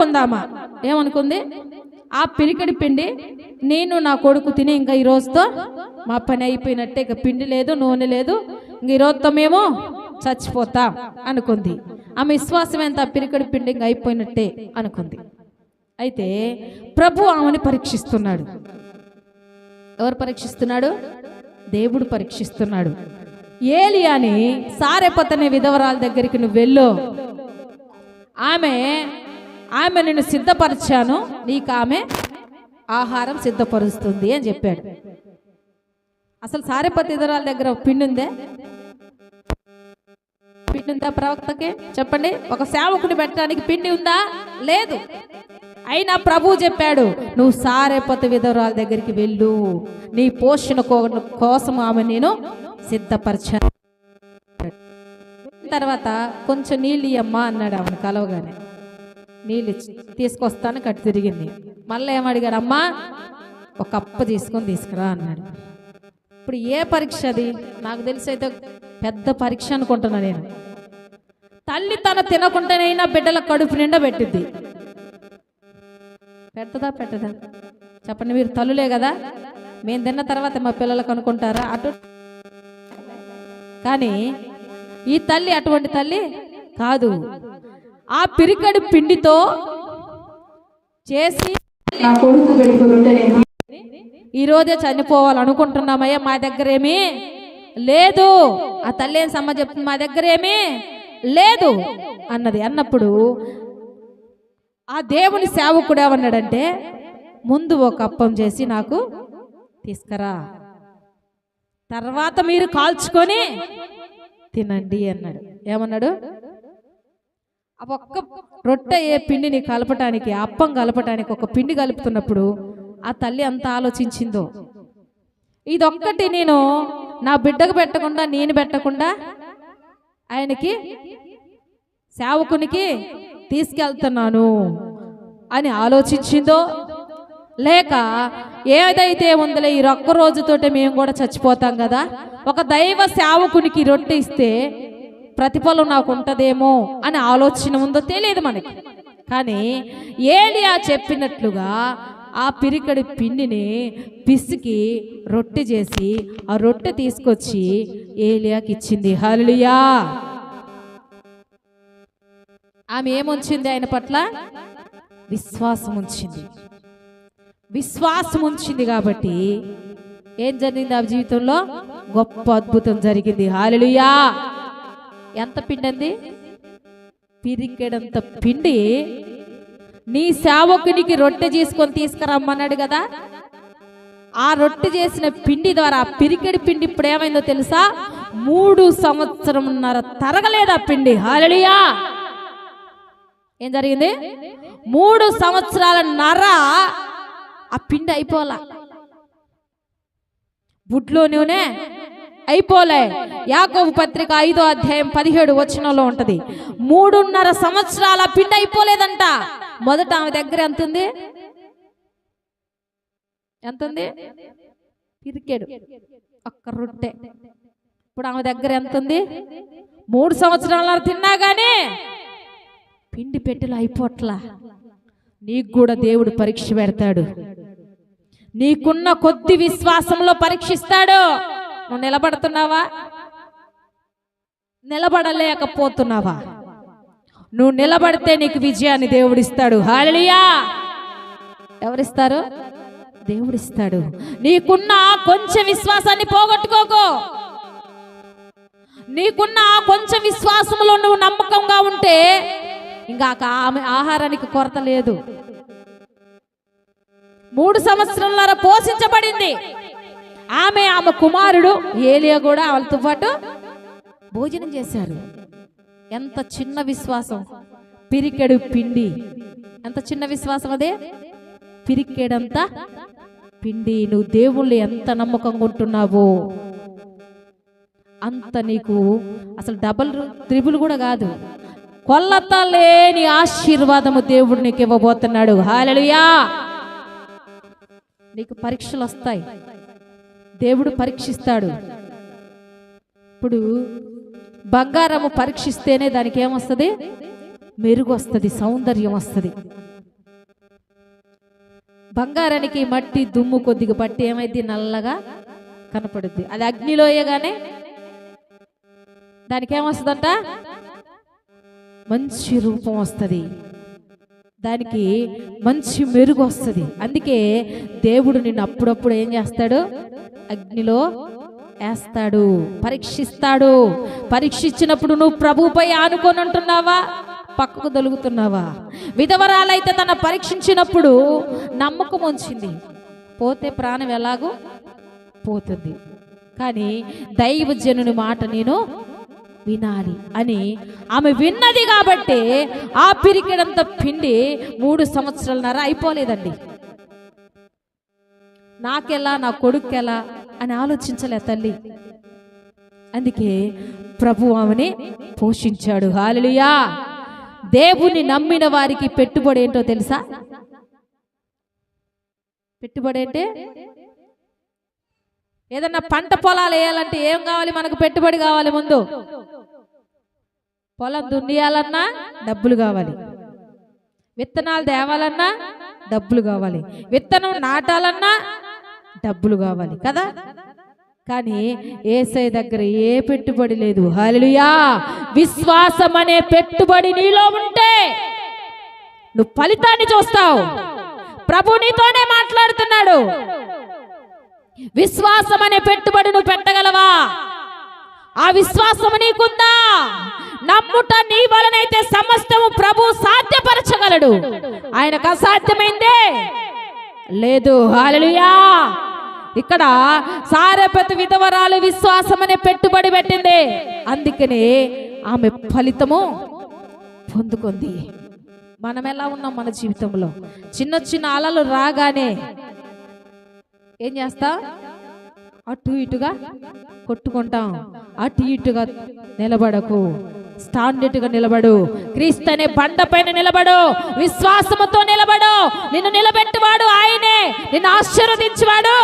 కొందామా ఏమనుకుంది? ఆ పిరికడి పిండి నేను నా కొడుకు తిని ఇంకా ఈ రోజుతో మా పని అయిపోయినట్టే ఇక పిండి లేదు నూనె లేదు ఇంక ఈ రోజుతో మేము చచ్చిపోతాం అనుకుంది. ఆమె విశ్వాసం ఎంత? పిరికడి పిండి ఇంకా అయిపోయినట్టే అనుకుంది. అయితే ప్రభు ఆమెని పరీక్షిస్తున్నాడు. ఎవరు పరీక్షిస్తున్నాడు? దేవుడు పరీక్షిస్తున్నాడు. ఏలియాని సారెపతనే విధవరాల దగ్గరికి నువ్వు వెళ్ళు. ఆమె ఆమె నిన్ను సిద్ధపరిచాను నీకు ఆమె ఆహారం సిద్ధపరుస్తుంది అని చెప్పాడు. అసలు సారేపతి విధవరాల దగ్గర పిండుందే ఉందే పిండి ఉందా ప్రవక్తకి? చెప్పండి. ఒక సేవకుని పెట్టడానికి పిండి ఉందా? లేదు. అయినా ప్రభు చెప్పాడు నువ్వు సారేపతి విధవరాల దగ్గరికి వెళ్ళు. నీ పోషణ కోసం ఆమె నేను సిద్ధపరిచాను. తర్వాత కొంచెం నీళ్ళు ఇయ్యమ్మా అన్నాడు ఆమెను కలవగానే. నీళ్ళు ఇచ్చి తీసుకొస్తాను కట్టు తిరిగింది. మళ్ళీ ఏమడిగాడు అమ్మా ఒక అప్ప తీసుకొని తీసుకురా అన్నాడు. ఇప్పుడు ఏ పరీక్ష అది? నాకు తెలిసి అయితే పెద్ద పరీక్ష అనుకుంటున్నా నేను. తల్లి తన తినకుండానైనా బిడ్డల కడుపు నిండా పెట్టిద్ది. పెట్టదా పెట్టదా చెప్పండి మీరు తల్లులే కదా? మేము తిన్న తర్వాత మా పిల్లలకు అనుకుంటారా అటు కానీ ఈ తల్లి అటువంటి తల్లి కాదు. ఆ పిరికడి పిండితో చేసి నా కొడుకు వెళ్ళిపోతుంటే నేను ఈ రోజే చనిపోవాలనుకుంటున్నామయ్యా మా దగ్గర ఏమీ లేదు. ఆ తల్లి ఏం సమ్మ చెప్తుంది? మా దగ్గర ఏమీ లేదు అన్నది. అన్నప్పుడు ఆ దేవుని సేవకుడు ఏమన్నాడంటే ముందు ఒక అప్పం చేసి నాకు తీసుకురా. తర్వాత మీరు కాల్చుకొని తినండి అన్నాడు. ఏమన్నాడు? ఆ ఒక్క రొట్టె ఏ పిండిని కలపటానికి అప్పం కలపటానికి ఒక పిండి కలుపుతున్నప్పుడు ఆ తల్లి అంత ఆలోచించిందో. ఇదొక్కటి నేను నా బిడ్డకు పెట్టకుండా నేను పెట్టకుండా ఆయనకి సేవకునికి తీసుకెళ్తున్నాను అని ఆలోచించిందో లేక ఏదైతే ఉందిలే ఈ ఒక్క రోజుతోటే మేము కూడా చచ్చిపోతాం కదా ఒక దైవ సేవకునికి రొట్టె ఇస్తే ప్రతిఫలం నాకు ఉంటదేమో అని ఆలోచన ఉందో తెలియదు మనకి. కానీ ఏలియా చెప్పినట్లుగా ఆ పిరికడి పిండిని పిసికి రొట్టె చేసి ఆ రొట్టె తీసుకొచ్చి ఏలియాకి ఇచ్చింది. హలియా ఆమె ఏముంచింది ఆయన పట్ల? విశ్వాసం ఉంచింది. విశ్వాసం ఉంచింది కాబట్టి ఏం జరిగింది ఆ జీవితంలో? గొప్ప అద్భుతం జరిగింది. హాలియా ఎంత పిండి అంది పిరికెడంత పిండి. నీ సేవకునికి రొట్టె చేసుకొని తీసుకురమ్మన్నాడు కదా. ఆ రొట్టె చేసిన పిండి ద్వారా పిరికెడి పిండి ఇప్పుడు ఏమైందో తెలుసా? మూడు సంవత్సరంన్నర తరగలేదు ఆ పిండి? హాలెలుయా ఏం జరిగింది? మూడు సంవత్సరాల నర ఆ పిండి అయిపోలా బుడ్లో నూనె? అయిపోలే. యాకోబు పత్రిక ఐదో అధ్యాయం పదిహేడు వచనంలో ఉంటది. మూడున్నర సంవత్సరాల పిండి అయిపోలేదంట. మొదట ఆమె దగ్గర ఎంత ఉంది ఎంత ఉంది పిరికెడు. ఒక్క రొట్టె. ఇప్పుడు ఆమె దగ్గర ఎంత ఉంది మూడు సంవత్సరాల తిన్నా గానీ పిండి పెట్టెలు అయిపోట్లా. నీకు కూడా దేవుడు పరీక్ష పెడతాడు. నీకున్న కొద్ది విశ్వాసంలో పరీక్షిస్తాడు. నువ్వు నిలబడుతున్నావా? నిలబడలేకపోతున్నావా? నువ్వు నిలబడితే నీకు విజయాన్ని దేవుడిస్తాడు. హాలియా ఎవరిస్తారు? దేవుడిస్తాడు. నీకున్న కొంచెం విశ్వాసాన్ని పోగొట్టుకోకు. నీకున్న కొంచెం విశ్వాసంలో నువ్వు నమ్మకంగా ఉంటే ఇంకా ఆమె ఆహారానికి కొరత లేదు. మూడు సంవత్సరాల పోషించబడింది. ఆమె ఆమె కుమారుడు ఏలియా కూడా వాళ్ళతో పాటు భోజనం చేశారు. ఎంత చిన్న విశ్వాసం. పిరికెడు పిండి. ఎంత చిన్న విశ్వాసం అదే? పిరికెడంత పిండి. నువ్వు దేవుళ్ళు ఎంత నమ్మకంగా ఉంటున్నావో. అంత నీకు అసలు డబల్ త్రిబుల్ కూడా కాదు. కొల్లత లేని ఆశీర్వాదము దేవుడు నీకు ఇవ్వబోతున్నాడు. హాలలుయా నీకు పరీక్షలు వస్తాయి. దేవుడు పరీక్షిస్తాడు. ఇప్పుడు బంగారము పరీక్షిస్తేనే దానికి ఏమొస్తుంది మెరుగు వస్తుంది సౌందర్యం వస్తుంది బంగారానికి మట్టి దుమ్ము కొద్దిగా పట్టి ఏమైంది నల్లగా కనపడుద్ది. అది అగ్నిలో వేయగానే దానికి ఏమొస్తుందంట మంచి రూపం వస్తుంది దానికి మంచి మెరుగు వస్తుంది అందుకే దేవుడు నిన్ను అప్పుడప్పుడు ఏం చేస్తాడు? అగ్నిలో వేస్తాడు పరీక్షిస్తాడు. పరీక్షించినప్పుడు నువ్వు ప్రభువుపై ఆనుకొని ఉంటున్నావా? పక్కకు దొలుగుతున్నావా? విధవరాలైతే తన పరీక్షించినప్పుడు నమ్మకం ఉంచింది. పోతే ప్రాణం ఎలాగో పోతుంది. కానీ దైవజనుని మాట నేను వినాలి అని ఆమె విన్నది కాబట్టి ఆ పిరికిడంత పిండి మూడు సంవత్సరాలన్నర అయిపోలేదండి. నాకెలా నా కొడుకెలా అని ఆలోచించలే తల్లి. అందుకే ప్రభు ఆమెని పోషించాడు. హాలియా దేవుని నమ్మిన వారికి పెట్టుబడి ఏంటో తెలుసా? పెట్టుబడి అంటే? ఏదన్నా పంట పొలాలు వేయాలంటే ఏం కావాలి? మనకు పెట్టుబడి కావాలి ముందు. పొలం దున్నియాలన్నా డబ్బులు కావాలి. విత్తనాలు తేవాలన్నా డబ్బులు కావాలి. విత్తనం నాటాలన్నా డబ్బులు కావాలి కదా? కానీ ఏసై దగ్గర ఏ పెట్టుబడి లేదు. హలుయా విశ్వాసం అనే పెట్టుబడి నీలో ఉంటే నువ్వు ఫలితాన్ని చూస్తావు. ప్రభు నీతోనే మాట్లాడుతున్నాడు. విశ్వాసం అనే పెట్టుబడి నువ్వు పెట్టగలవా? ఆ విశ్వాసం నీకుందా? నమ్ముట నీ వలనైతే సమస్తము ప్రభు సాధ్యపరచగలడు. ఆయనకు అసాధ్యమైందే. లేదు. హాలలుయా ఇక్కడ సారపతి విధవరాలు విశ్వాసం అనే పెట్టుబడి పెట్టింది. అందుకనే ఆమె ఫలితము పొందుకుంది. మనం ఎలా ఉన్నాం మన జీవితంలో? చిన్న చిన్న అలలు రాగానే ఏం చేస్తా? అటు ఇటుగా కొట్టుకుంటాం. అటు ఇటుగా నిలబడకు. స్టాండర్డ్గా నిలబడు. క్రీస్తనే బండ పైన నిలబడు. విశ్వాసముతో నిలబడు. నిన్ను నిలబెట్టువాడు ఆయనే. నిన్ను ఆశీర్వదించువాడు.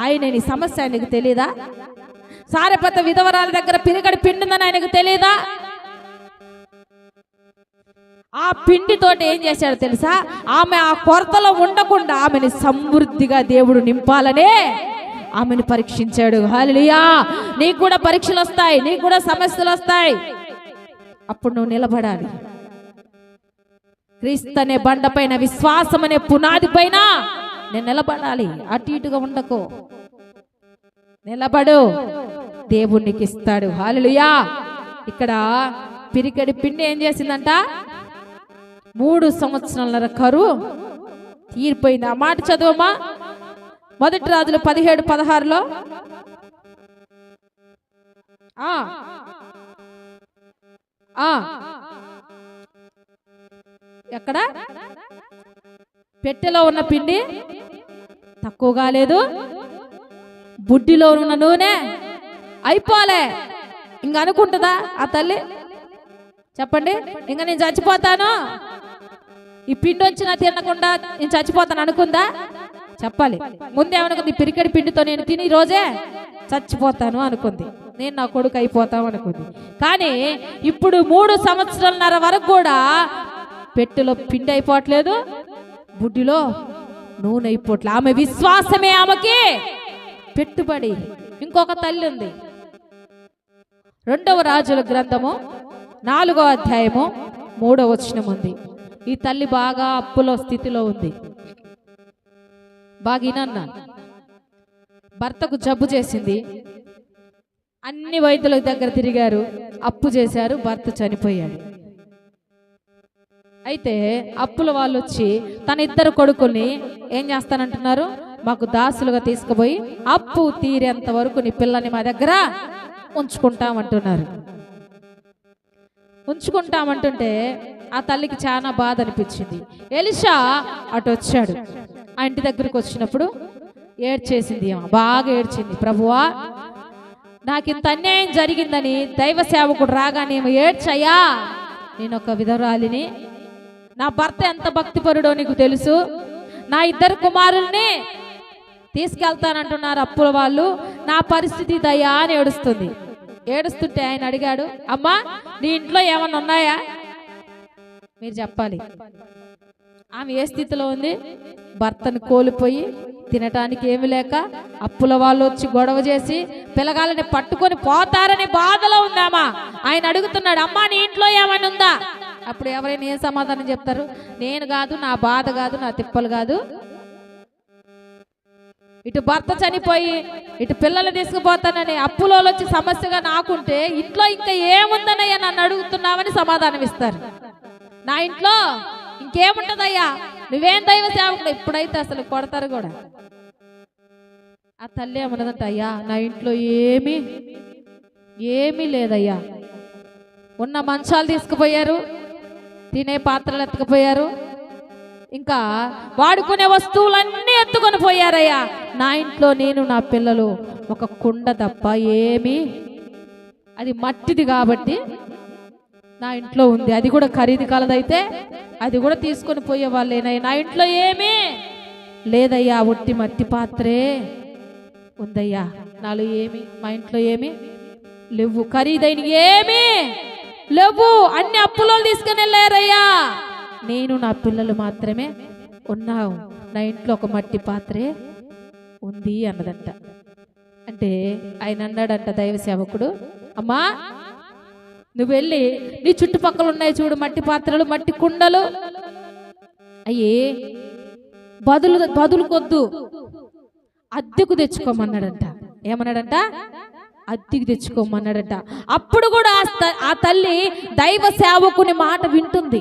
ఆయనే నీ సమస్య ఆయనకు తెలియదా సారపత విధవరాల దగ్గర పిరిగడి పిండిందని ఆయనకు తెలియదా ఆ పిండితోటి ఏం చేశాడు తెలుసా? ఆమె ఆ కొరతలో ఉండకుండా ఆమెని సమృద్ధిగా దేవుడు నింపాలనే ఆమెను పరీక్షించాడు. హాలియా నీకు కూడా పరీక్షలు వస్తాయి. నీకు కూడా సమస్యలు వస్తాయి. అప్పుడు నువ్వు నిలబడాలి. క్రీస్తు అనే బండ పైన విశ్వాసం అనే పునాది పైన నేను నిలబడాలి. అటు ఇటుగా ఉండకు. నిలబడు. దేవుణ్ణికి ఇస్తాడు. హాలియా ఇక్కడ పిరికడి పిండి ఏం చేసిందంట? మూడు సంవత్సరాల కరువు తీరిపోయింది. ఆ మాట చదువమా మొదటి రాజులు పదిహేడు పదహారులో ఆ. ఎక్కడ? పెట్టెలో ఉన్న పిండి తక్కువ కాలేదు బుడ్డిలో ఉన్న నూనె అయిపోలే. ఇంక అనుకుంటుందా ఆ తల్లి? చెప్పండి. ఇంకా నేను చచ్చిపోతాను. ఈ పిండి వచ్చినా తినకుండా నేను చచ్చిపోతాను అనుకుందా? చెప్పాలి. ముందేమనుకుంది? పిరికడి పిండితో నేను తిని రోజే చచ్చిపోతాను అనుకుంది. నేను నా కొడుకు అయిపోతాం అనుకుంది. కానీ ఇప్పుడు మూడు సంవత్సరాలన్నర వరకు కూడా పెట్టెలో పిండి అయిపోవట్లేదు బుడ్డిలో నూనె అయిపోవట్లేదు ఆమె విశ్వాసమే ఆమెకి. పెట్టుబడి. ఇంకొక తల్లి ఉంది. రెండవ రాజుల గ్రంథము నాలుగో అధ్యాయము మూడవ వచనం ఉంది. ఈ తల్లి బాగా అప్పులో స్థితిలో ఉంది. బాగా భర్తకు జబ్బు చేసింది. అన్ని వైద్యుల దగ్గర తిరిగారు. అప్పు చేశారు భర్త చనిపోయాడు. అయితే అప్పుల వాళ్ళు వచ్చి తన ఇద్దరు కొడుకుల్ని ఏం చేస్తానంటున్నారు? మాకు దాసులుగా తీసుకుపోయి అప్పు తీరేంత వరకు నీ పిల్లని మా దగ్గర ఉంచుకుంటామంటున్నారు. ఉంచుకుంటామంటుంటే ఆ తల్లికి చాలా బాధ అనిపించింది. ఎలిషా అటు వచ్చాడు. ఆ ఇంటి దగ్గరకు వచ్చినప్పుడు ఏడ్చేసింది బాగా ఏడ్చింది. ప్రభువా నాకు ఇంత అన్యాయం జరిగిందని దైవ సేవకుడు రాగానే ఏడ్చయ్యా. నేను ఒక విధవరాలిని. నా భర్త ఎంత భక్తిపరుడో నీకు తెలుసు. నా ఇద్దరు కుమారుల్ని తీసుకెళ్తానంటున్నారు అప్పుల వాళ్ళు. నా పరిస్థితి దయా అని ఏడుస్తుంది. ఏడుస్తుంటే ఆయన అడిగాడు అమ్మా నీ ఇంట్లో ఏమన్నా ఉన్నాయా? మీరు చెప్పాలి. ఆమె ఏ స్థితిలో ఉంది? భర్తను కోల్పోయి తినటానికి ఏమి లేక అప్పుల వాళ్ళు వచ్చి గొడవ చేసి పిల్లగాలని పట్టుకొని పోతారని బాధలో ఉందామా? ఆయన అడుగుతున్నాడు అమ్మా నీ ఇంట్లో ఏమైనా ఉందా? అప్పుడు ఎవరైనా ఏం సమాధానం చెప్తారు? నేను కాదు నా బాధ కాదు నా తిప్పలు కాదు. ఇటు భర్త చనిపోయి ఇటు పిల్లలు తీసుకుపోతానని అప్పులో వచ్చి సమస్యగా నాకుంటే ఇంట్లో ఇంకా ఏముందనయ్యా నన్ను అడుగుతున్నావని సమాధానం ఇస్తారు. నా ఇంట్లో ఇంకేముంటదయ్యా? నువ్వేం దైవ సేవకుడు? ఇప్పుడైతే అసలు కొడతారు కూడా. ఆ తల్లి ఏమన్నదంట అయ్యా నా ఇంట్లో ఏమీ ఏమీ లేదయ్యా. ఉన్న మంచాలు తీసుకుపోయారు తినే పాత్రలు ఎత్తుకుపోయారు ఇంకా వాడుకునే వస్తువులన్నీ ఎత్తుకొని పోయారయ్యా. నా ఇంట్లో నేను నా పిల్లలు ఒక కుండ తప్ప ఏమీ అది మట్టిది కాబట్టి నా ఇంట్లో ఉంది. అది కూడా ఖరీదు కలదైతే అది కూడా తీసుకొని పోయే వాళ్ళేనయ్యా నా ఇంట్లో ఏమీ లేదయ్యా ఒట్టి మట్టి పాత్రే ఉందయ్యా. నాలో ఏమి మా ఇంట్లో ఏమి లేవు. ఖరీదైన ఏమి లేవు. అన్ని అప్పులో తీసుకుని వెళ్ళారయ్యా. నేను నా పిల్లలు మాత్రమే ఉన్నావు. నా ఇంట్లో ఒక మట్టి పాత్రే ఉంది అన్నదంట. అంటే ఆయన అన్నాడంట దైవ సేవకుడు అమ్మా నువ్వు వెళ్ళి నీ చుట్టుపక్కల ఉన్నాయి చూడు మట్టి పాత్రలు మట్టి కుండలు. అయ్యే బదులు బదులు కొద్దు అద్దెకు తెచ్చుకోమన్నాడంట. ఏమన్నాడంట? అద్దెకు తెచ్చుకోమన్నాడంట. అప్పుడు కూడా ఆ త- ఆ తల్లి దైవ సేవకుని మాట వింటుంది.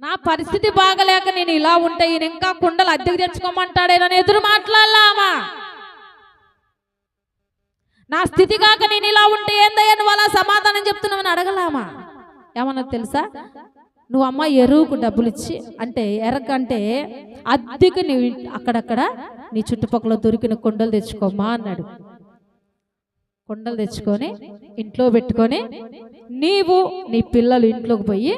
నా పరిస్థితి బాగలేక నేను ఇలా ఉంటే ఇంకా కుండలు అద్దెకు తెచ్చుకోమంటాడేనని ఎదురు మాట్లాడలామా? నా స్థితి కాక నేను ఇలా ఉంటే ఏందయ్యా నువ్వు అలా సమాధానం చెప్తున్నావని అడగలామా? ఏమన్నా తెలుసా? నువ్వు అమ్మ ఎరువుకు డబ్బులు ఇచ్చి అంటే ఎరకంటే అద్దెకు నీ అక్కడక్కడ నీ చుట్టుపక్కల దొరికిన కొండలు తెచ్చుకోమ్మా అన్నాడు. కొండలు తెచ్చుకొని ఇంట్లో పెట్టుకొని నీవు నీ పిల్లలు ఇంట్లోకి పోయి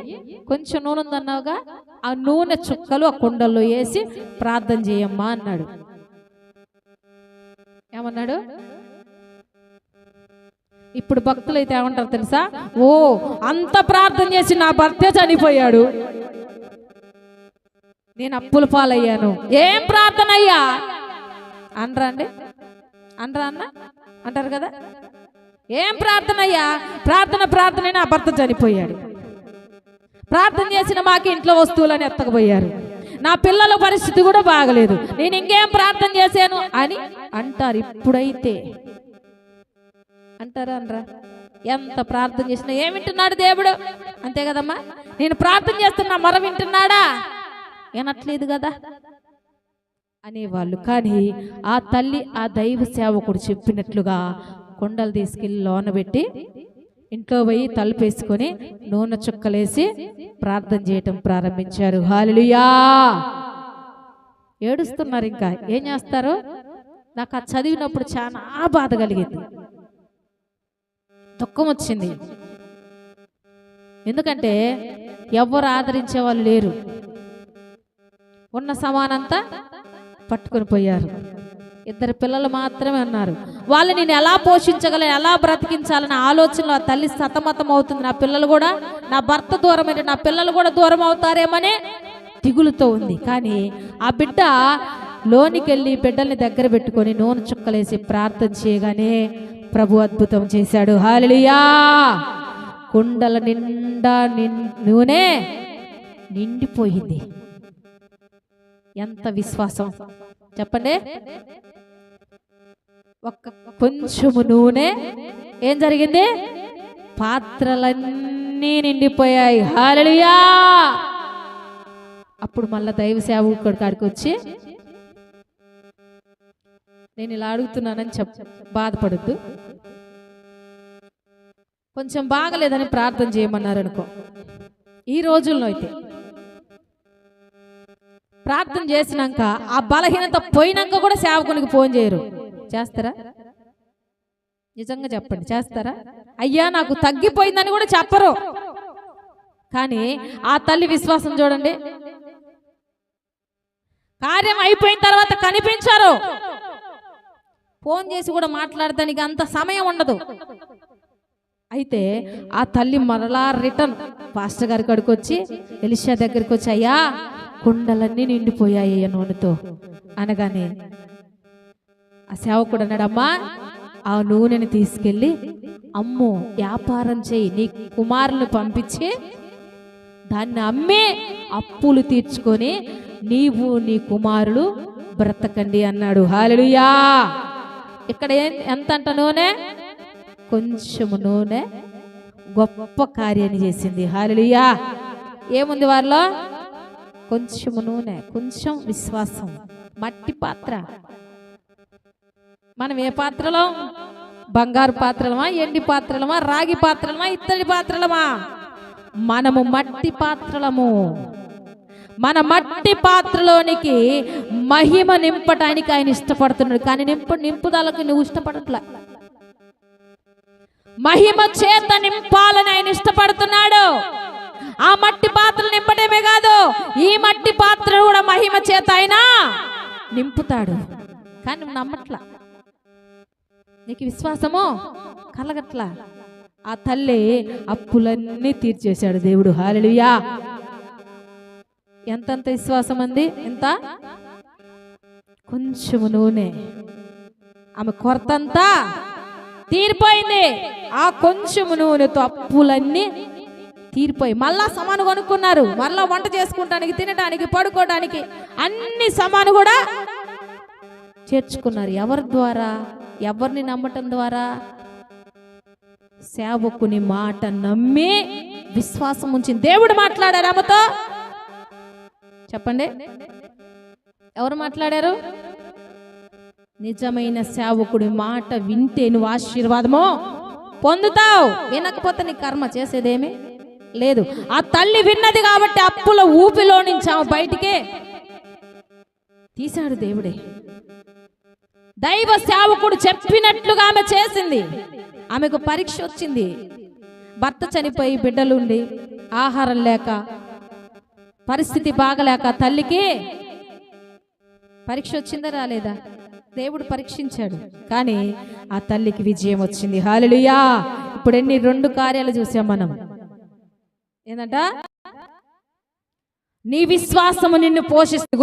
కొంచెం నూనె ఉందన్నావుగా ఆ నూనె చుక్కలు ఆ కుండల్లో వేసి ప్రార్థన చేయమ్మా అన్నాడు. ఏమన్నాడు? ఇప్పుడు భక్తులు అయితే ఏమంటారు తెలుసా? ఓ అంత ప్రార్థన చేసి నా భర్త చనిపోయాడు. నేను అప్పుల పాలయ్యాను. ఏం ప్రార్థన అయ్యా? అనరా అండి? అనరా అన్న? అంటారు కదా? ఏం ప్రార్థన అయ్యా? ప్రార్థన ప్రార్థన నా భర్త చనిపోయాడు. ప్రార్థన చేసిన మాకు ఇంట్లో వస్తువులని ఎత్తకపోయారు. నా పిల్లల పరిస్థితి కూడా బాగలేదు. నేను ఇంకేం ప్రార్థన చేశాను అని అంటారు ఇప్పుడైతే. అంటారా అనరా? ఎంత ప్రార్థన చేసినా ఏమి వింటున్నాడు దేవుడు? అంతే కదమ్మా. నేను ప్రార్థన చేస్తున్నా మర వింటున్నాడా? వినట్లేదు కదా. అనేవాళ్ళు. కానీ ఆ తల్లి ఆ దైవ సేవకుడు చెప్పినట్లుగా కొండలు తీసుకెళ్ళి లోన పెట్టి ఇంట్లో పోయి తలుపేసుకొని నూనె చుక్కలేసి ప్రార్థన చేయటం ప్రారంభించారు. హాలియా ఏడుస్తున్నారు ఇంకా. ఏం చేస్తారు? నాకు ఆ చదివినప్పుడు చాలా బాధ కలిగింది. దుఃఖం వచ్చింది ఎందుకంటే ఎవరు ఆదరించే వాళ్ళు లేరు. ఉన్న సమానంతా పట్టుకొని పోయారు. ఇద్దరు పిల్లలు మాత్రమే ఉన్నారు. వాళ్ళు నేను ఎలా పోషించగలను ఎలా బ్రతికించాలనే ఆలోచనలో ఆ తల్లి సతమతం అవుతుంది. నా పిల్లలు కూడా నా భర్త దూరమైన నా పిల్లలు కూడా దూరం అవుతారేమనే దిగులుతో ఉంది. కానీ ఆ బిడ్డ లోనికి వెళ్ళి బిడ్డల్ని దగ్గర పెట్టుకొని నూనె చుక్కలేసి ప్రార్థన చేయగానే ప్రభు అద్భుతం చేశాడు. హాలియా కుండల నిండా నిన్- నూనె నిండిపోయింది. ఎంత విశ్వాసం! చెప్పండి. ఒక్క కొంచెము నూనె. ఏం జరిగింది? పాత్రలన్నీ నిండిపోయాయి. హాలలుయా అప్పుడు మళ్ళా దైవ సేవకుడి కాడికి వచ్చి నేను ఇలా అడుగుతున్నానని చెప్ బాధపడద్దు. కొంచెం బాగలేదని ప్రార్థన చేయమన్నారు అనుకో ఈ రోజుల్లో అయితే. ప్రార్థన చేసినాక ఆ బలహీనత పోయినాక కూడా సేవకునికి ఫోన్ చేయరు. చేస్తారా? నిజంగా చెప్పండి. చేస్తారా? అయ్యా నాకు తగ్గిపోయిందని కూడా చెప్పరు. కానీ ఆ తల్లి విశ్వాసం చూడండి. కార్యం అయిపోయిన తర్వాత కనిపించారు. ఫోన్ చేసి కూడా మాట్లాడటానికి అంత సమయం ఉండదు. అయితే ఆ తల్లి మరలా రిటర్న్ పాస్టర్ గారి కాడికి వచ్చి ఎలిషా దగ్గరికి వచ్చి అయ్యా కుండలన్నీ నిండిపోయాయి అయ్యా నూనెతో. అనగానే ఆ సేవకుడు అన్నాడమ్మా ఆ నూనెని తీసుకెళ్ళి అమ్మో వ్యాపారం చేయి. నీ కుమారుని పంపించి దాన్ని అమ్మి అప్పులు తీర్చుకొని నీవు నీ కుమారులు బ్రతకండి అన్నాడు. హాలెలుయా ఇక్కడ ఏం ఎంత అంట నూనె? కొంచెము నూనె. గొప్ప కార్యాన్ని చేసింది. హాలియా ఏముంది వారిలో? కొంచెము నూనె. కొంచెం విశ్వాసం. మట్టి పాత్ర. మనం ఏ పాత్రలో? బంగారు పాత్రలమా? ఎండి పాత్రలమా? రాగి పాత్రలమా? ఇత్తడి పాత్రలమా? మనము మట్టి పాత్రలము. మన మట్టి పాత్రలోనికి మహిమ నింపటానికి ఆయన ఇష్టపడుతున్నాడు. కానీ నింపు నింపుదలకు నువ్వు ఇష్టపడట్లా. మహిమ చేత నింపాలని ఆయన ఇష్టపడుతున్నాడు. ఆ మట్టి పాత్రలు నింపటమే కాదు ఈ మట్టి పాత్ర కూడా మహిమ చేత ఆయన నింపుతాడు. కానీ నువ్వు నమ్మట్లా. నీకు విశ్వాసమో? కలగట్లా. ఆ తల్లి అప్పులన్నీ తీర్చేశాడు దేవుడు. హాలెలుయా ఎంతంత విశ్వాసం ఉంది? ఎంత? కొంచెము నూనె. ఆమె కొరతంతా తీరిపోయింది. ఆ కొంచెము నూనెతో అప్పులన్నీ తీరిపోయి మళ్ళా సమాను కొనుక్కున్నారు. మళ్ళా వంట చేసుకుంటానికి తినడానికి పడుకోవడానికి అన్ని సమాను కూడా చేర్చుకున్నారు. ఎవరి ద్వారా? ఎవరిని నమ్మటం ద్వారా? సేవకుని మాట నమ్మి విశ్వాసం ఉంచింది దేవుడు మాట్లాడారు ఆమెతో. చెప్పండి. ఎవరు మాట్లాడారు? నిజమైన సేవకుడి మాట వింటే నువ్వు ఆశీర్వాదము పొందుతావు. వినకపోతే నీ కర్మ చేసేదేమి లేదు. ఆ తల్లి విన్నది కాబట్టి అప్పుల ఊపిలో నుంచి ఆమె బయటికే తీశాడు దేవుడే. దైవ సేవకుడు చెప్పినట్లుగా ఆమె చేసింది. ఆమెకు పరీక్ష వచ్చింది. భర్త చనిపోయి బిడ్డలుండి ఆహారం లేక పరిస్థితి బాగలేక తల్లికి పరీక్ష వచ్చిందా రాలేదా? దేవుడు పరీక్షించాడు. కానీ ఆ తల్లికి విజయం వచ్చింది. హాలెలుయా ఇప్పుడు ఎన్ని రెండు కార్యాలు చూసాం మనం. ఏంటంట నీ విశ్వాసము నిన్ను పోషిస్తూ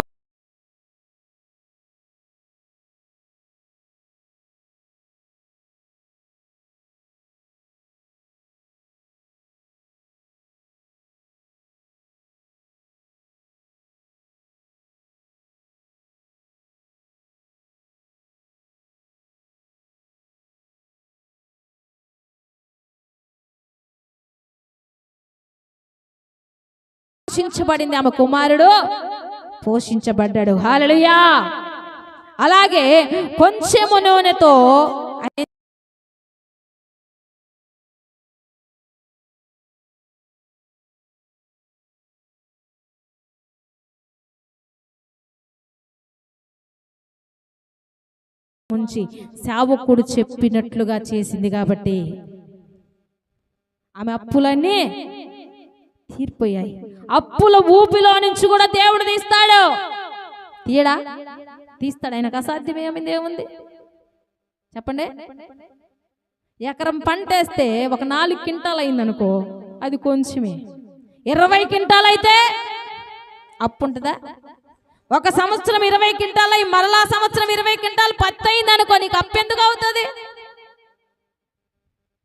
పోషించబడింది ఆమె కుమారుడు. పోషించబడ్డాడు. హాలలుయా అలాగే కొంచెము నూనెతో ఉంచి సేవకుడు చెప్పినట్లుగా చేసింది కాబట్టి ఆమె అప్పులన్నీ తీరిపోయాయి. అప్పుల ఊపిలో నుంచి కూడా దేవుడు తీస్తాడు. తీయడా? తీస్తాడు. ఆయనకు అసాధ్యమేమింది ఏముంది? చెప్పండి. ఎకరం పంట వేస్తే ఒక నాలుగు క్వింటాల్ అయిందనుకో అది కొంచెమే. ఇరవై క్వింటాల్ అయితే అప్పు ఉంటుందా ఒక సంవత్సరం ఇరవై క్వింటాల్ అయి మరలా సంవత్సరం ఇరవై క్వింటాల్ పత్తి అయిందనుకో నీకు అప్పు ఎందుకు అవుతుంది?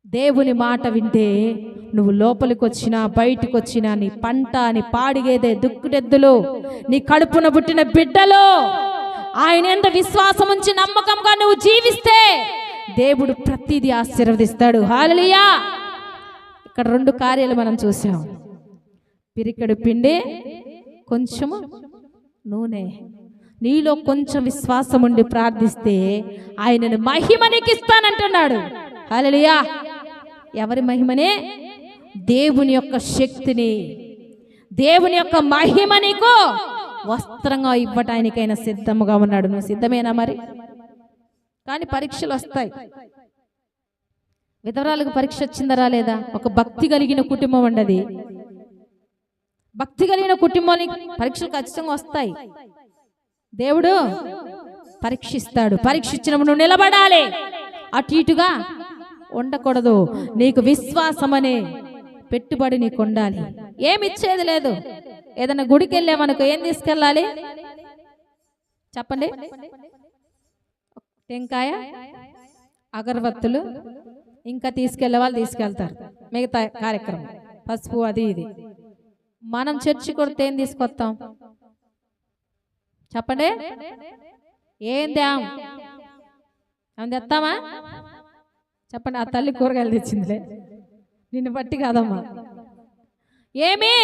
దేవుని మాట వింటే నువ్వు లోపలికి వచ్చినా బయటకు వచ్చినా నీ పంట నీ పాడిగేదే దుక్కుడెద్దులు నీ కడుపున పుట్టిన బిడ్డలు. ఆయన ఎంత విశ్వాసం ఉంచి నమ్మకంగా నువ్వు జీవిస్తే దేవుడు ప్రతిదీ ఆశీర్వదిస్తాడు. హాలలియా ఇక్కడ రెండు కార్యాలు మనం చూసాం. పిరికడు పిండి కొంచెము నూనె. నీలో కొంచెం విశ్వాసం ఉండి ప్రార్థిస్తే ఆయనను మహిమనికి ఇస్తానంటున్నాడు ఎవరి మహిమనే? దేవుని యొక్క శక్తిని. దేవుని యొక్క మహిమ నీకు వస్త్రంగా ఇవ్వటానికైనా సిద్ధముగా ఉన్నాడు. నువ్వు సిద్ధమేనా మరి? కానీ పరీక్షలు వస్తాయి. విధవరాలకు పరీక్ష వచ్చిందా రాలేదా? ఒక భక్తి కలిగిన కుటుంబం ఉండదు. భక్తి కలిగిన కుటుంబానికి పరీక్షలు ఖచ్చితంగా వస్తాయి. దేవుడు పరీక్షిస్తాడు. పరీక్ష ఇచ్చినప్పుడు నువ్వు నిలబడాలి. అటు ఇటుగా ఉండకూడదు. నీకు విశ్వాసం అనే పెట్టుబడి నీకు ఉండాలి. ఏమి ఇచ్చేది లేదు. ఏదైనా గుడికి వెళ్ళామనుకో ఏం తీసుకెళ్ళాలి? చెప్పండి. టెంకాయ అగరబత్తులు ఇంకా తీసుకెళ్ళే వాళ్ళు తీసుకెళ్తారు. మిగతా కార్యక్రమం. పసుపు అది ఇది. మనం చర్చి కొడితే ఏం తీసుకొస్తాం? చెప్పండి. ఏం తేం? ఏం తెస్తామా? చెప్పండి ఆ తల్లి కూరగాయలు తెచ్చిందిలే. నిన్ను బట్టి కాదమ్మా. ఏమి?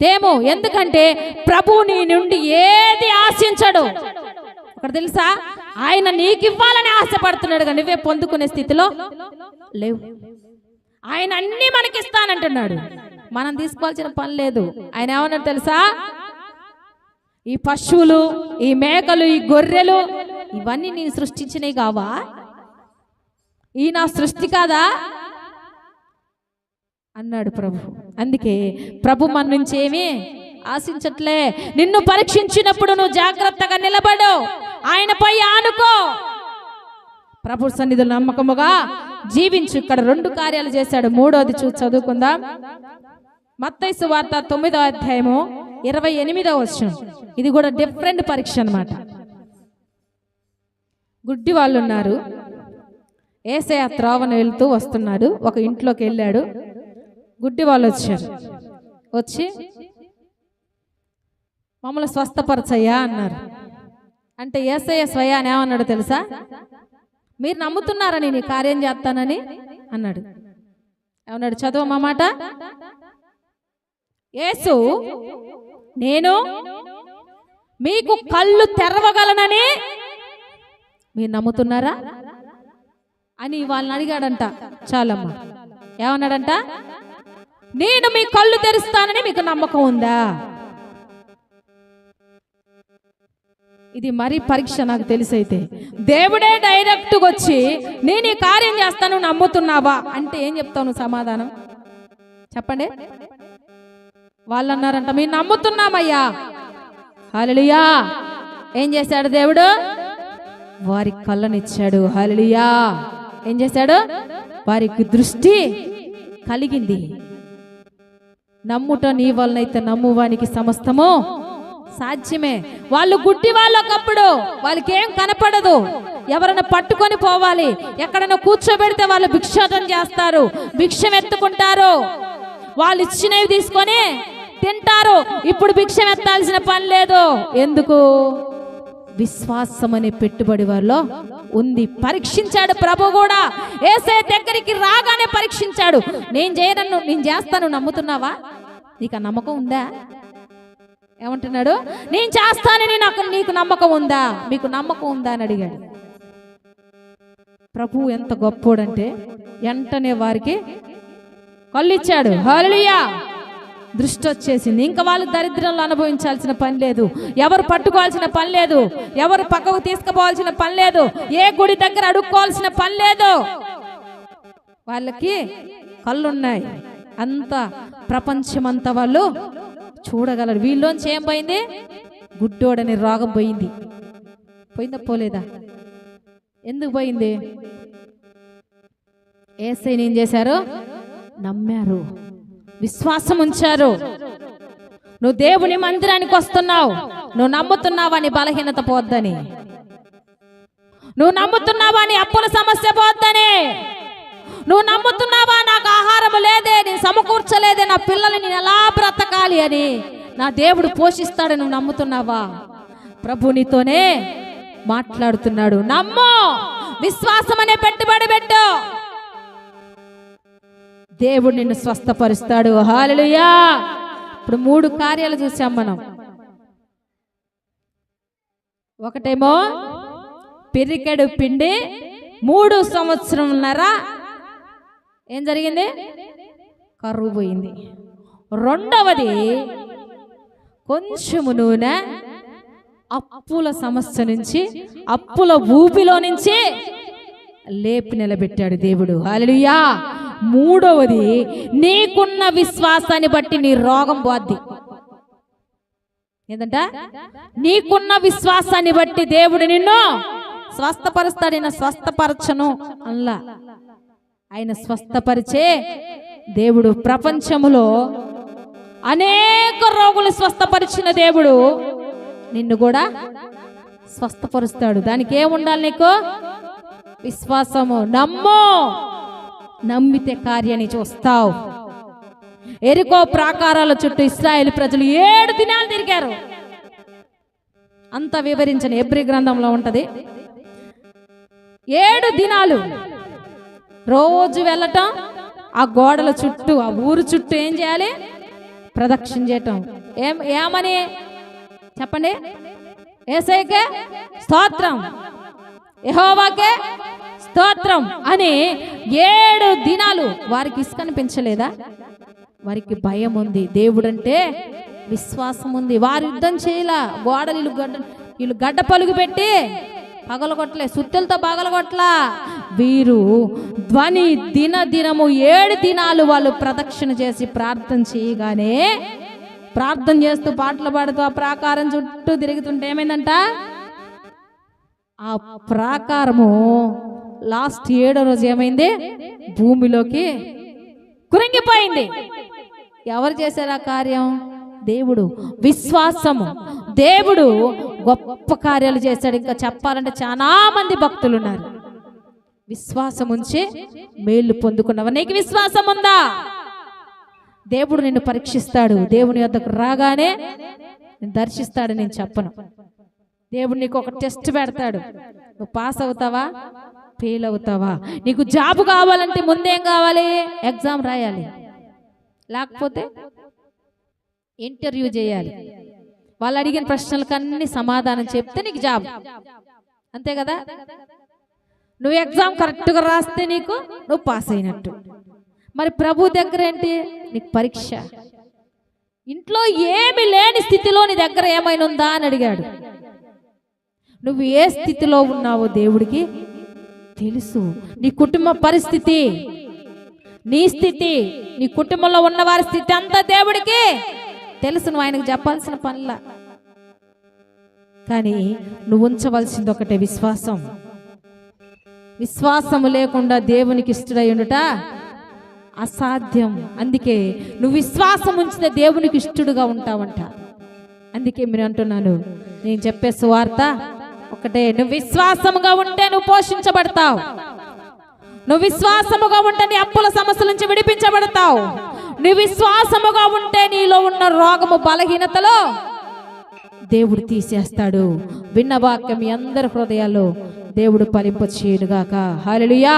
తేము ఎందుకంటే ప్రభు నీ నుండి ఏది ఆశించడు. ఒకటి తెలుసా? ఆయన నీకు ఇవ్వాలని ఆశపడుతున్నాడు కానీ నువ్వే పొందుకునే స్థితిలో లేవు. ఆయన అన్ని మనకిస్తానంటున్నాడు. మనం తీసుకోవాల్సిన పని లేదు. ఆయన ఏమన్నాడు తెలుసా? ఈ పశువులు ఈ మేకలు ఈ గొర్రెలు ఇవన్నీ నేను సృష్టించినవి కావా? ఈ నా సృష్టి కాదా? అన్నాడు ప్రభు. అందుకే ప్రభు మన నుంచి ఏమి ఆశించట్లే. నిన్ను పరీక్షించినప్పుడు నువ్వు జాగ్రత్తగా నిలబడు. ఆయనపై ఆనుకో. ప్రభు సన్నిధులు నమ్మకముగా జీవించు. ఇక్కడ రెండు కార్యాలు చేశాడు. మూడోది చూ చదువుకుందాం. మత్తైసు వార్త తొమ్మిదో అధ్యాయము ఇరవై ఎనిమిదో వచ్చిన ఇది కూడా డిఫరెంట్ పరీక్ష అనమాట గుడ్డి వాళ్ళు ఉన్నారు. ఏసయ త్రావణ వెళ్తూ వస్తున్నాడు. ఒక ఇంట్లోకి వెళ్ళాడు. గుడ్డి వాళ్ళు వచ్చారు. వచ్చి మమ్మల్ని స్వస్థపరచయ్యా అన్నారు. అంటే ఏసయ్య స్వయాన్ని ఏమన్నాడు తెలుసా? మీరు నమ్ముతున్నారా నేను కార్యం చేస్తానని అన్నాడు. ఏమన్నాడు? చదువు మా మాట? యేసు నేను మీకు కళ్ళు తెరవగలనని మీరు నమ్ముతున్నారా? అని వాళ్ళని అడిగాడంట. చాలమ్మ. ఏమన్నాడంట? నేను మీ కళ్ళు తెరుస్తానని మీకు నమ్మకం ఉందా? ఇది మరీ పరీక్ష నాకు తెలిసైతే. దేవుడే డైరెక్ట్గా వచ్చి నేను ఈ కార్యం చేస్తాను నమ్ముతున్నావా? అంటే ఏం చెప్తావు నువ్వు సమాధానం? చెప్పండి. వాళ్ళు అన్నారంట మేము నమ్ముతున్నామయ్యా. హలియా ఏం చేశాడు దేవుడు? వారి కళ్ళనిచ్చాడు. హలియా ఏం చేశాడు? వారికి దృష్టి కలిగింది. నమ్ముట నీ వలనైతే నమ్మువానికి సమస్తము సాధ్యమే. వాళ్ళు గుడ్డి వాళ్ళు ఒకప్పుడు వాళ్ళకి ఏం కనపడదు. ఎవరైనా పట్టుకొని పోవాలి. ఎక్కడైనా కూర్చోబెడితే వాళ్ళు భిక్షాటం చేస్తారు. భిక్షం ఎత్తుకుంటారు. వాళ్ళు ఇచ్చినవి తీసుకొని తింటారు. ఇప్పుడు భిక్షం ఎత్తాల్సిన పని లేదు. ఎందుకు? విశ్వాసం అనే పెట్టుబడి వారిలో ఉంది. పరీక్షించాడు ప్రభు కూడా. ఏసే దగ్గరికి రాగానే పరీక్షించాడు. నేను చేయనన్ను నేను చేస్తాను నమ్ముతున్నావా? నీకు ఆ నమ్మకం ఉందా? ఏమంటున్నాడు? నేను చేస్తానని నాకు నీకు నమ్మకం ఉందా? మీకు నమ్మకం ఉందా అని అడిగాడు. ప్రభు ఎంత గొప్పోడంటే వెంటనే వారికి కళ్ళు ఇచ్చాడు దృష్టి వచ్చేసింది. ఇంకా వాళ్ళు దరిద్రంలో అనుభవించాల్సిన పని లేదు. ఎవరు పట్టుకోవాల్సిన పని లేదు. ఎవరు పక్కకు తీసుకుపోవాల్సిన పని లేదు. ఏ గుడి దగ్గర అడుక్కోవాల్సిన పని లేదు. వాళ్ళకి కళ్ళున్నాయి. అంత ప్రపంచమంతా వాళ్ళు చూడగలరు. వీళ్ళలోంచి ఏం పోయింది? గుడ్డోడని రోగం పోయింది. పోయిందా పోలేదా? ఎందుకు పోయింది? ఏసైని ఏం చేశారు? నమ్మారు. విశ్వాసం ఉంచారు నువ్వు దేవుని మందిరానికి వస్తున్నావు. నువ్వు నమ్ముతున్నావని బలహీనత పోద్దని నువ్వు నమ్ముతున్నావని అప్పుల సమస్య పోద్దని నువ్వు నమ్ముతున్నావా నాకు ఆహారం లేదే నేను సమకూర్చలేదే నా పిల్లల్ని నేను ఎలా బ్రతకాలి అని నా దేవుడు పోషిస్తాడని నువ్వు నమ్ముతున్నావా? ప్రభు నీతోనే మాట్లాడుతున్నాడు. నమ్ము! విశ్వాసం అనే పెట్టుబడి పెట్టు. దేవుడు నిన్ను స్వస్థపరుస్తాడు. హాలలుయా ఇప్పుడు మూడు కార్యాలు చూసాం మనం. ఒకటేమో పిరికెడు పిండి మూడు సంవత్సరంన్నర ఏం జరిగింది? కరువు పోయింది. రెండవది కొంచెము నూనె అప్పుల సమస్య నుంచి అప్పుల ఊపిలో నుంచి లేపి నిలబెట్టాడు దేవుడు. హల్లెలూయా. మూడవది నీకున్న విశ్వాసాన్ని బట్టి నీ రోగం పోద్ది. ఏంటంట నీకున్న విశ్వాసాన్ని బట్టి దేవుడు నిన్ను స్వస్థపరుస్తాడు ఆయన స్వస్థపరచను అల్లా ఆయన స్వస్థపరిచే దేవుడు ప్రపంచములో అనేక రోగులు స్వస్థపరిచిన దేవుడు నిన్ను కూడా స్వస్థపరుస్తాడు. దానికి ఏముండాలి నీకు? విశ్వాసము. నమ్మో. నమ్మితే కార్యాన్ని చూస్తావు. ఎరుకో ప్రాకారాల చుట్టూ ఇస్రాయేల్ ప్రజలు ఏడు దినాలు తిరిగారు. అంత వివరించిన ఎబ్రి గ్రంథంలో ఉంటది. ఏడు దినాలు రోజు వెళ్ళటం ఆ గోడల చుట్టూ ఆ ఊరు చుట్టూ ఏం చేయాలి? ప్రదక్షిణ చేయటం. ఏం ఏమని? చెప్పండి. ఏసైకే స్తోత్రం. యహోవాకే స్తోత్రం అని ఏడు దినాలు వారికి ఇసుకనిపించలేదా వారికి భయం ఉంది. దేవుడంటే విశ్వాసం ఉంది. వారు యుద్ధం చేయలా? గోడలు వీళ్ళు గడ్డ వీళ్ళు గడ్డ పలుగు పెట్టి పగలగొట్టలే సుత్తెలతో పగలగొట్టలా వీరు ధ్వని దిన దినము ఏడు దినాలు వాళ్ళు ప్రదక్షిణ చేసి ప్రార్థన చేయగానే ప్రార్థన చేస్తూ పాటలు పాడుతూ ఆ ప్రాకారం చుట్టూ తిరుగుతుంటే ఏమైందంట? ఆ ప్రాకారము లాస్ట్ ఏడో రోజు ఏమైంది? భూమిలోకి కురంగిపోయింది. ఎవరు చేశారు ఆ కార్యం? దేవుడు. విశ్వాసము. దేవుడు గొప్ప కార్యాలు చేశాడు. ఇంకా చెప్పాలంటే చాలా మంది భక్తులు ఉన్నారు విశ్వాసం ఉంచి మేలు పొందుకున్నావు నీకు విశ్వాసం ఉందా? దేవుడు నిన్ను పరీక్షిస్తాడు. దేవుని వద్దకు రాగానే దర్శిస్తాడు నేను చెప్పను. దేవుడు నీకు ఒక టెస్ట్ పెడతాడు. నువ్వు పాస్ అవుతావా? ఫెయిల్ అవుతావా? నీకు జాబ్ కావాలంటే ముందేం కావాలి? ఎగ్జామ్ రాయాలి. లేకపోతే ఇంటర్వ్యూ చేయాలి. వాళ్ళు అడిగిన ప్రశ్నలకు అన్ని సమాధానం చెప్తే నీకు జాబ్. అంతే కదా? నువ్వు ఎగ్జామ్ కరెక్ట్గా రాస్తే నీకు నువ్వు పాస్ అయినట్టు. మరి ప్రభు దగ్గర ఏంటి? నీకు పరీక్ష. ఇంట్లో ఏమి లేని స్థితిలో నీ దగ్గర ఏమైనా ఉందా అని అడిగాడు. నువ్వు ఏ స్థితిలో ఉన్నావో దేవుడికి తెలుసు. నీ కుటుంబ పరిస్థితి నీ స్థితి నీ కుటుంబంలో ఉన్న వారి స్థితి అంతా దేవుడికి తెలుసు. నువ్వు ఆయనకు చెప్పాల్సిన పనుల. కానీ నువ్వు ఉంచవలసింది ఒకటే విశ్వాసం. విశ్వాసము లేకుండా దేవునికి ఇష్టడై ఉండుట అసాధ్యం. అందుకే నువ్వు విశ్వాసం ఉంచిన దేవునికి ఇష్టడుగా ఉంటావంట. అందుకే మీరు అంటున్నాను నేను చెప్పే సువార్త ఒకటే నువ్వు విశ్వాసముగా ఉంటే నువ్వు పోషించబడతావు. నువ్వు విశ్వాసముగా ఉంటే నీ అప్పుల సమస్యల నుంచి విడిపించబడతావు. నువ్వు విశ్వాసముగా ఉంటే నీలో ఉన్న రోగము బలహీనతలో దేవుడు తీసేస్తాడు. విన్న వాక్యం మీ అందరి హృదయాల్లో దేవుడు ఫలింప చేయనుగాక హల్లెలూయా.